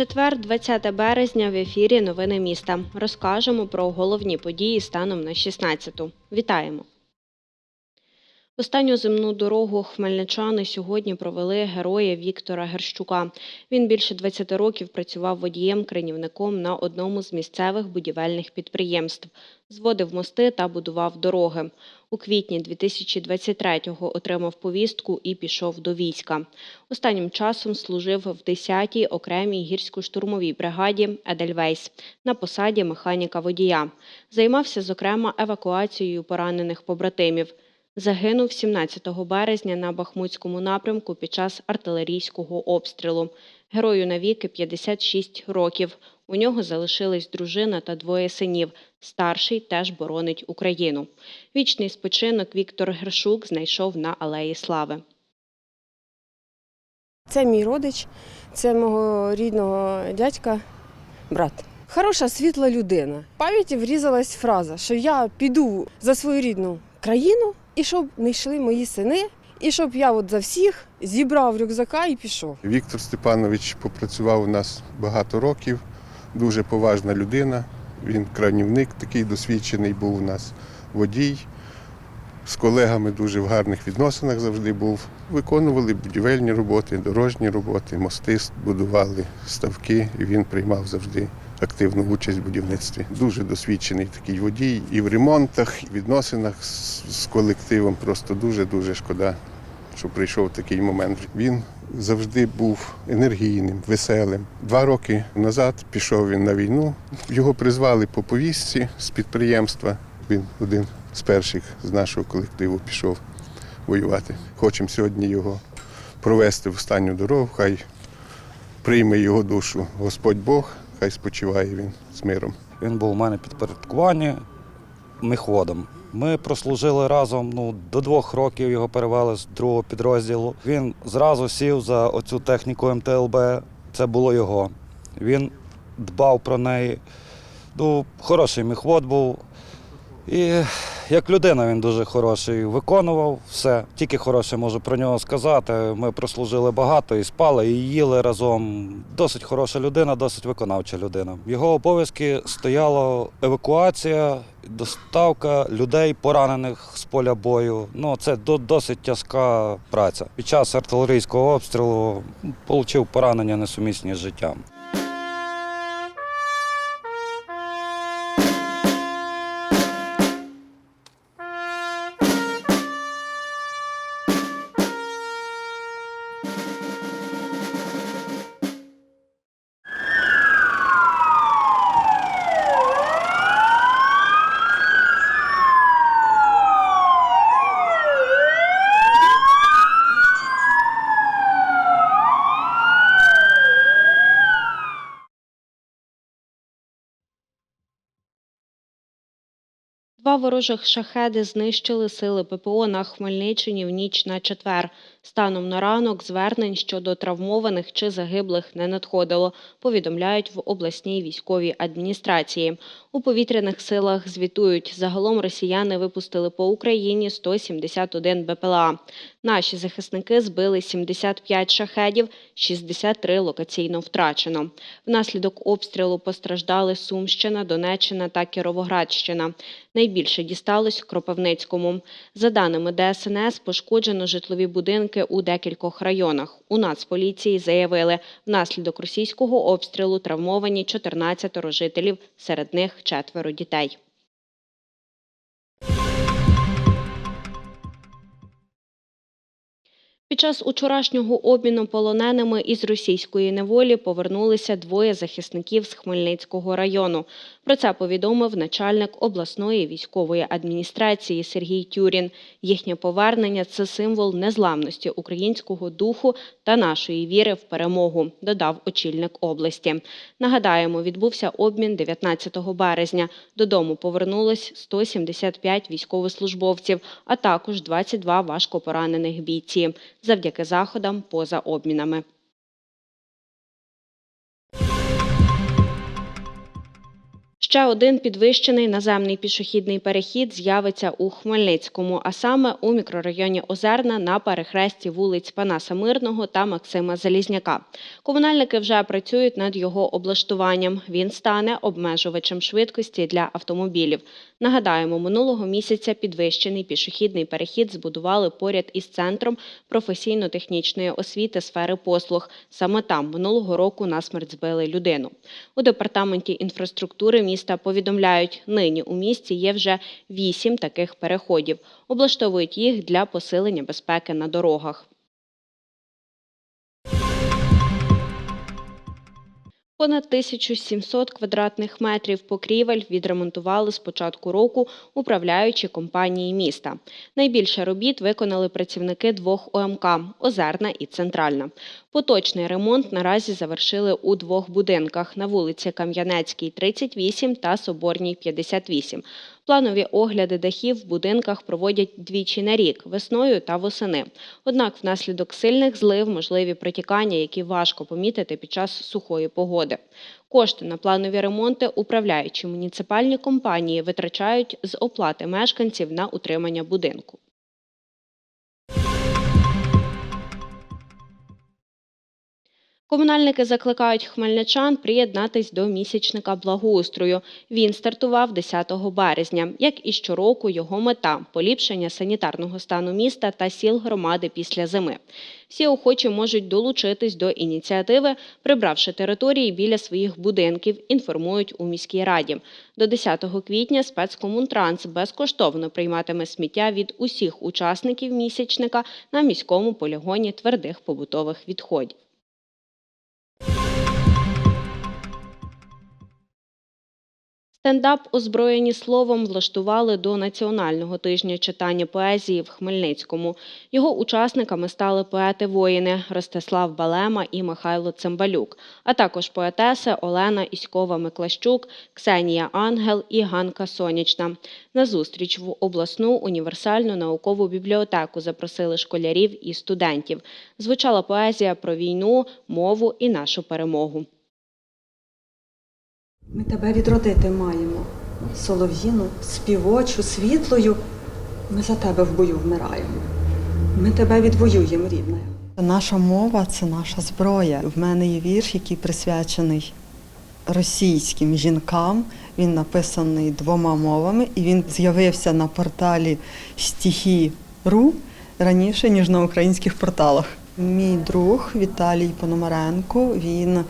Четвер, 20 березня, в ефірі Новини міста. Розкажемо про головні події станом на 16-ту. Вітаємо! Останню земну дорогу хмельничани сьогодні провели героя Віктора Герщука. Він більше 20 років працював водієм-кренівником на одному з місцевих будівельних підприємств, зводив мости та будував дороги. У квітні 2023-го отримав повістку і пішов до війська. Останнім часом служив в 10-й окремій гірсько-штурмовій бригаді Едельвейс на посаді механіка водія. Займався, зокрема, евакуацією поранених побратимів. Загинув 17 березня на Бахмутському напрямку під час артилерійського обстрілу. Герою навіки 56 років. У нього залишились дружина та двоє синів. Старший теж боронить Україну. Вічний спочинок Віктор Гершук знайшов на Алеї Слави. Це мій родич, це мого рідного дядька, брат. Хороша світла людина. В пам'яті врізалась фраза, що я піду за свою рідну країну, і щоб не йшли мої сини, і щоб я от за всіх зібрав рюкзака і пішов. Віктор Степанович попрацював у нас багато років, дуже поважна людина. Він кранівник такий досвідчений був у нас водій. З колегами дуже в гарних відносинах завжди був. Виконували будівельні роботи, дорожні роботи, мости будували, ставки, і він приймав завжди активну участь в будівництві. Дуже досвідчений такий водій і в ремонтах, і в відносинах з, колективом. Просто дуже-дуже шкода, що прийшов такий момент. Він завжди був енергійним, веселим. Два роки назад пішов він на війну. Його призвали по повістці з підприємства. Він один з перших з нашого колективу пішов воювати. Хочемо сьогодні його провести в останню дорогу. Хай прийме його душу Господь Бог, хай спочиває він з миром. Він був у мене підпорядкуванні міхводом. Ми прослужили разом ну, до двох років його перевели з другого підрозділу. Він зразу сів за оцю техніку МТЛБ. Це було його. Він дбав про неї. Ну, хороший міхвод був. І як людина він дуже хороший. Виконував все. Тільки хороше можу про нього сказати. Ми прослужили багато і спали, і їли разом. Досить хороша людина, досить виконавча людина. Його обов'язки стояла евакуація, доставка людей, поранених з поля бою. Ну, це до- досить тяжка праця. Під час артилерійського обстрілу отримав поранення несумісні з життям. Ворожих шахеди знищили сили ППО на Хмельниччині в ніч на четвер. Станом на ранок звернень щодо травмованих чи загиблих не надходило, повідомляють в обласній військовій адміністрації. У повітряних силах звітують, загалом росіяни випустили по Україні 171 БПЛА. Наші захисники збили 75 шахедів, 63 локаційно втрачено. Внаслідок обстрілу постраждали Сумщина, Донеччина та Кіровоградщина. Найбільше дісталось Кропивницькому. За даними ДСНС, пошкоджено житлові будинки у декількох районах. У Нацполіції заявили, внаслідок російського обстрілу травмовані 14 жителів, серед них четверо дітей. Під час учорашнього обміну полоненими із російської неволі повернулися двоє захисників з Хмельницького району. Про це повідомив начальник обласної військової адміністрації Сергій Тюрін. Їхнє повернення це символ незламності українського духу та нашої віри в перемогу, додав очільник області. Нагадаємо, відбувся обмін 19 березня. Додому повернулось 175 військовослужбовців, а також 22 важкопоранених бійці завдяки заходам поза обмінами. Ще один підвищений наземний пішохідний перехід з'явиться у Хмельницькому, а саме у мікрорайоні Озерна на перехресті вулиць Панаса Мирного та Максима Залізняка. Комунальники вже працюють над його облаштуванням. Він стане обмежувачем швидкості для автомобілів. Нагадаємо, минулого місяця підвищений пішохідний перехід збудували поряд із центром професійно-технічної освіти сфери послуг. Саме там минулого року насмерть збили людину. У департаменті інфраструктури міста повідомляють, нині у місті є вже вісім таких переходів. Облаштовують їх для посилення безпеки на дорогах. Понад 1700 квадратних метрів покрівель відремонтували з початку року управляючі компанії міста. Найбільше робіт виконали працівники двох ОМК – Озерна і Центральна. Поточний ремонт наразі завершили у двох будинках на вулиці Кам'янецькій, 38 та Соборній, 58. Планові огляди дахів в будинках проводять двічі на рік – весною та восени. Однак внаслідок сильних злив можливі протікання, які важко помітити під час сухої погоди. Кошти на планові ремонти управляючі муніципальні компанії витрачають з оплати мешканців на утримання будинку. Комунальники закликають хмельничан приєднатись до місячника благоустрою. Він стартував 10 березня. Як і щороку, його мета поліпшення санітарного стану міста та сіл громади після зими. Всі охочі можуть долучитись до ініціативи, прибравши території біля своїх будинків, інформують у міській раді. До 10 квітня спецкомунтранс безкоштовно прийматиме сміття від усіх учасників місячника на міському полігоні твердих побутових відходів. Стендап, озброєні словом, влаштували до Національного тижня читання поезії в Хмельницькому. Його учасниками стали поети-воїни Ростислав Балема і Михайло Цимбалюк, а також поетеси Олена Іськова-Миклащук, Ксенія Ангел і Ганка Сонячна. На зустріч в обласну універсальну наукову бібліотеку запросили школярів і студентів. Звучала поезія про війну, мову і нашу перемогу. Ми тебе відродити маємо, солов'їну, співочу, світлою. Ми за тебе в бою вмираємо. Ми тебе відвоюємо, рідна. Наша мова це наша зброя. В мене є вірш, який присвячений російським жінкам. Він написаний двома мовами, і він з'явився на порталі стихі.ру раніше, ніж на українських порталах. Мій друг Віталій Пономаренко, він.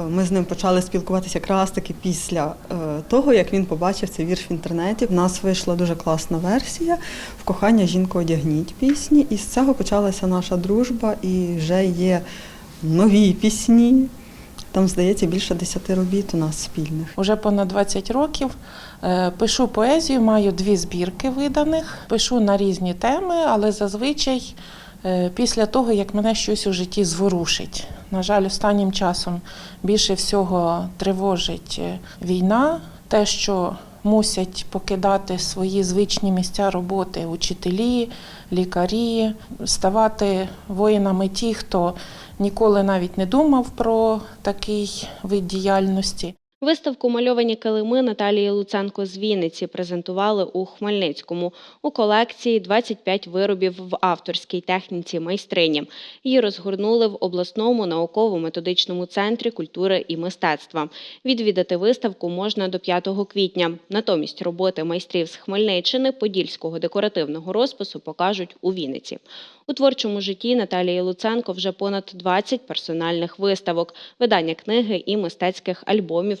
Е, Ми з ним почали спілкуватися якраз таки після е, того, як він побачив цей вірш в інтернеті. В нас вийшла дуже класна версія в кохання жінку одягніть пісні. І з цього почалася наша дружба, і вже є нові пісні. Там, здається, більше десяти робіт у нас спільних. Уже понад 20 років е, пишу поезію, маю дві збірки виданих, пишу на різні теми, але зазвичай після того, як мене щось у житті зворушить. На жаль, останнім часом більше всього тривожить е, війна, те, що мусять покидати свої звичні місця роботи учителі, лікарі, ставати воїнами ті, хто ніколи навіть не думав про такий вид діяльності. Виставку мальовані килими Наталії Луценко з Вінниці презентували у Хмельницькому. У колекції 25 виробів в авторській техніці майстрині. Її розгорнули в обласному науково-методичному центрі культури і мистецтва. Відвідати виставку можна до 5 квітня. Натомість роботи майстрів з Хмельниччини подільського декоративного розпису покажуть у Вінниці. У творчому житті Наталії Луценко вже понад 20 персональних виставок, видання книги і мистецьких альбомів